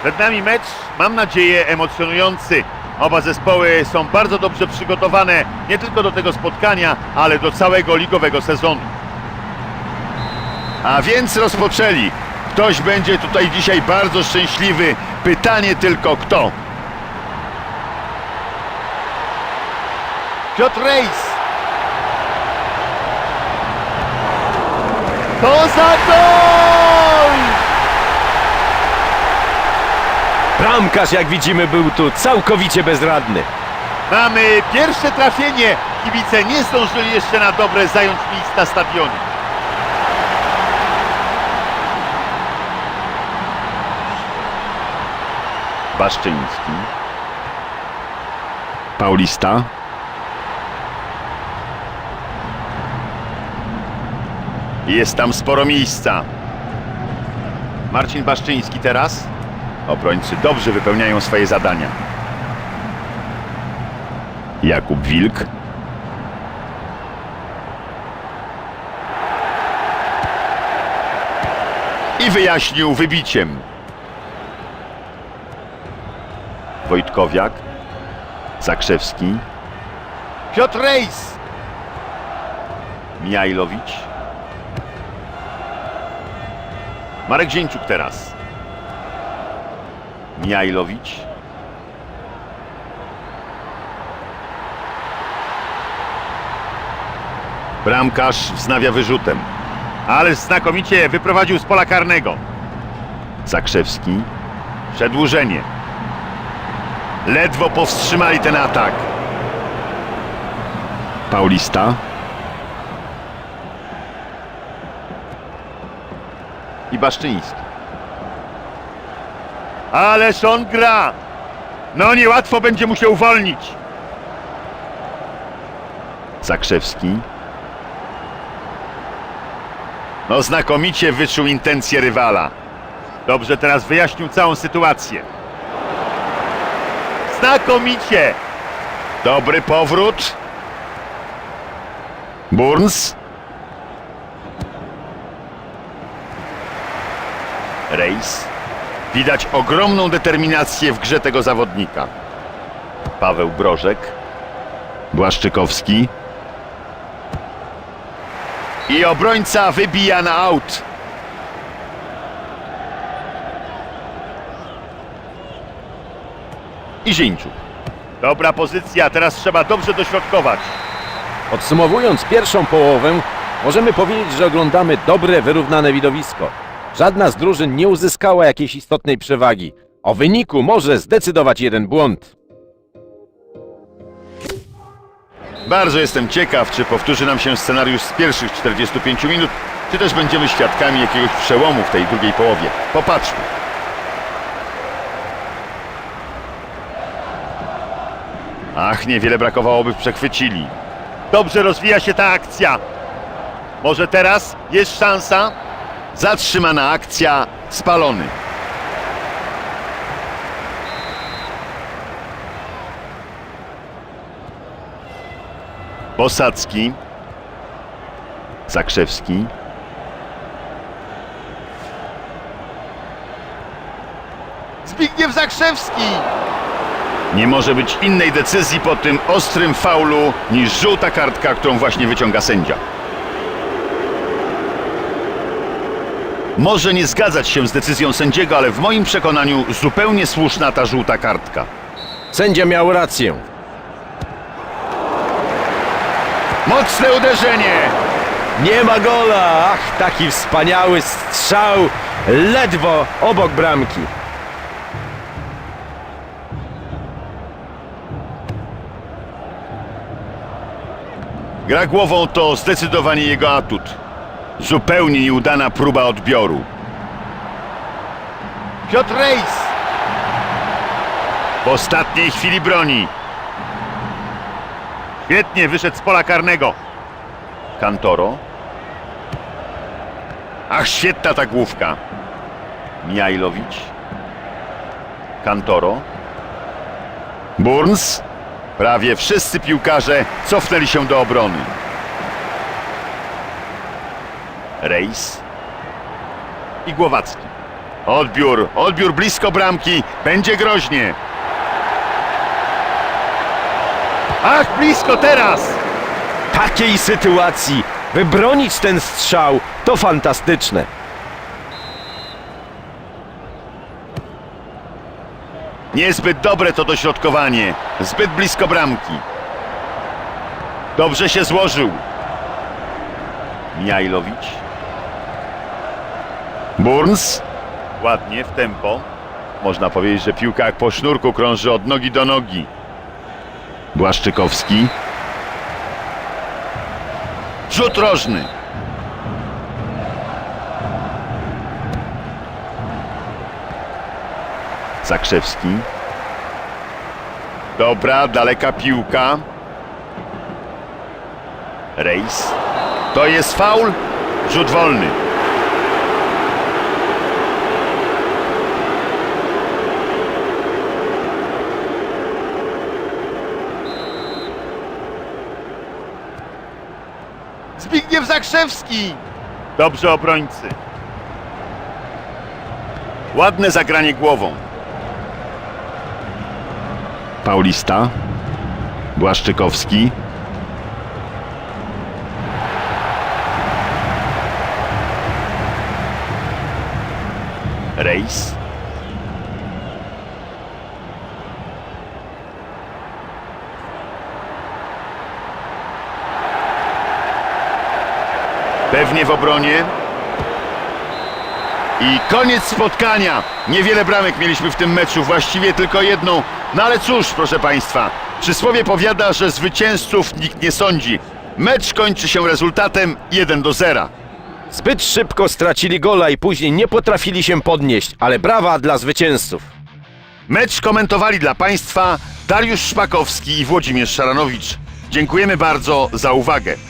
Przed nami mecz, mam nadzieję, emocjonujący. Oba zespoły są bardzo dobrze przygotowane nie tylko do tego spotkania, ale do całego ligowego sezonu. A więc rozpoczęli. Ktoś będzie tutaj dzisiaj bardzo szczęśliwy. Pytanie tylko kto. Piotr Rejs. To za gol! Bramkarz, jak widzimy, był tu całkowicie bezradny. Mamy pierwsze trafienie. Kibice nie zdążyli jeszcze na dobre zająć miejsc na stadionie. Baszczyński. Paulista. Jest tam sporo miejsca. Marcin Baszczyński teraz. Obrońcy dobrze wypełniają swoje zadania. Jakub Wilk. I wyjaśnił wybiciem. Wojtkowiak. Zakrzewski. Piotr Rejs. Mijajlowicz. Marek Zięciuk teraz. Mijajlowicz. Bramkarz wznawia wyrzutem. Ale znakomicie wyprowadził z pola karnego. Zakrzewski. Przedłużenie. Ledwo powstrzymali ten atak. Paulista. I Baszczyński. Ależ on gra! No niełatwo będzie mu się uwolnić. Zakrzewski. No znakomicie wyczuł intencje rywala. Dobrze teraz wyjaśnił całą sytuację. Znakomicie! Dobry powrót. Burns. Rejs. Widać ogromną determinację w grze tego zawodnika. Paweł Brożek. Błaszczykowski. I obrońca wybija na aut. I Zięciuk. Dobra pozycja, teraz trzeba dobrze dośrodkować. Podsumowując pierwszą połowę, możemy powiedzieć, że oglądamy dobre, wyrównane widowisko. Żadna z drużyn nie uzyskała jakiejś istotnej przewagi. O wyniku może zdecydować jeden błąd. Bardzo jestem ciekaw, czy powtórzy nam się scenariusz z pierwszych 45 minut, czy też będziemy świadkami jakiegoś przełomu w tej drugiej połowie. Popatrzmy. Ach, niewiele brakowało, by przechwycili. Dobrze rozwija się ta akcja. Może teraz jest szansa? Zatrzymana akcja, spalony. Posadzki. Zakrzewski. Zbigniew Zakrzewski! Nie może być innej decyzji po tym ostrym faulu niż żółta kartka, którą właśnie wyciąga sędzia. Może nie zgadzać się z decyzją sędziego, ale w moim przekonaniu zupełnie słuszna ta żółta kartka. Sędzia miał rację. Mocne uderzenie! Nie ma gola! Ach, taki wspaniały strzał! Ledwo obok bramki. Gra głową to zdecydowanie jego atut. Zupełnie nieudana próba odbioru. Piotr Rejs! W ostatniej chwili broni. Świetnie wyszedł z pola karnego. Kantoro. Ach, świetna ta główka. Mijajlowicz. Kantoro. Burns. Prawie wszyscy piłkarze cofnęli się do obrony. Rejs i Głowacki. Odbiór, odbiór blisko bramki. Będzie groźnie. Ach, blisko teraz! Takiej sytuacji wybronić ten strzał to fantastyczne. Niezbyt dobre to dośrodkowanie. Zbyt blisko bramki. Dobrze się złożył. Mijajlowicz. Burns. Ładnie, w tempo. Można powiedzieć, że piłka jak po sznurku krąży od nogi do nogi. Błaszczykowski. Rzut rożny. Zakrzewski. Dobra, daleka piłka. Rejs. To jest faul. Rzut wolny. Zbigniew Zakrzewski. Dobrze obrońcy. Ładne zagranie głową. Paulista. Błaszczykowski. Rejs. Pewnie w obronie. I koniec spotkania. Niewiele bramek mieliśmy w tym meczu, właściwie tylko jedną. No ale cóż, proszę Państwa, przysłowie powiada, że zwycięzców nikt nie sądzi. Mecz kończy się rezultatem 1 do 0. Zbyt szybko stracili gola i później nie potrafili się podnieść, ale brawa dla zwycięzców. Mecz komentowali dla Państwa Dariusz Szpakowski i Włodzimierz Szaranowicz. Dziękujemy bardzo za uwagę.